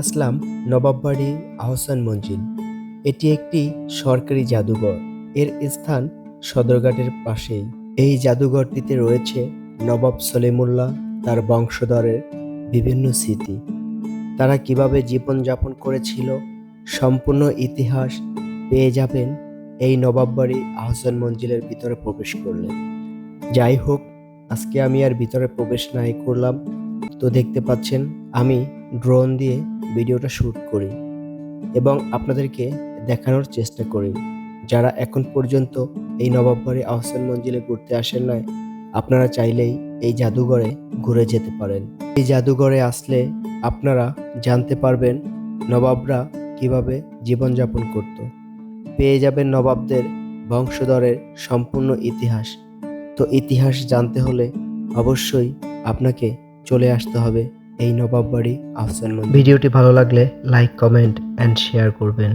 আসলাম নবাববাড়ি আহসান মঞ্জিল। এটি একটি সরকারি জাদুঘর। এর স্থান সদরঘাটের পাশেই। এই জাদুঘরটিতে রয়েছে নবাব সলিমুল্লাহ তার বংশধরের বিভিন্ন স্মৃতি। তারা কীভাবে জীবনযাপন করেছিল, সম্পূর্ণ ইতিহাস পেয়ে যাবেন এই নবাববাড়ি আহসান মঞ্জিলের ভিতরে প্রবেশ করলে। যাই হোক, আজকে আমি আর ভিতরে প্রবেশ নাই করলাম। তো দেখতে পাচ্ছেন, আমি ড্রোন দিয়ে ভিডিওটা শ্যুট করি এবং আপনাদেরকে দেখানোর চেষ্টা করি। যারা এখন পর্যন্ত এই নবাববাড়ি আহসান মঞ্জিলে ঘুরতে আসেন নাই, আপনারা চাইলেই এই জাদুঘরে ঘুরে যেতে পারেন। এই জাদুঘরে আসলে আপনারা জানতে পারবেন নবাবরা কীভাবে জীবনযাপন করত। পেয়ে যাবেন নবাবদের বংশধরের সম্পূর্ণ ইতিহাস। তো ইতিহাস জানতে হলে অবশ্যই আপনাকে চলে আসতে হবে এই নবাব বাড়ি আফসান ভিডিওটি ভালো লাগলে লাইক কমেন্ট অ্যান্ড শেয়ার করবেন।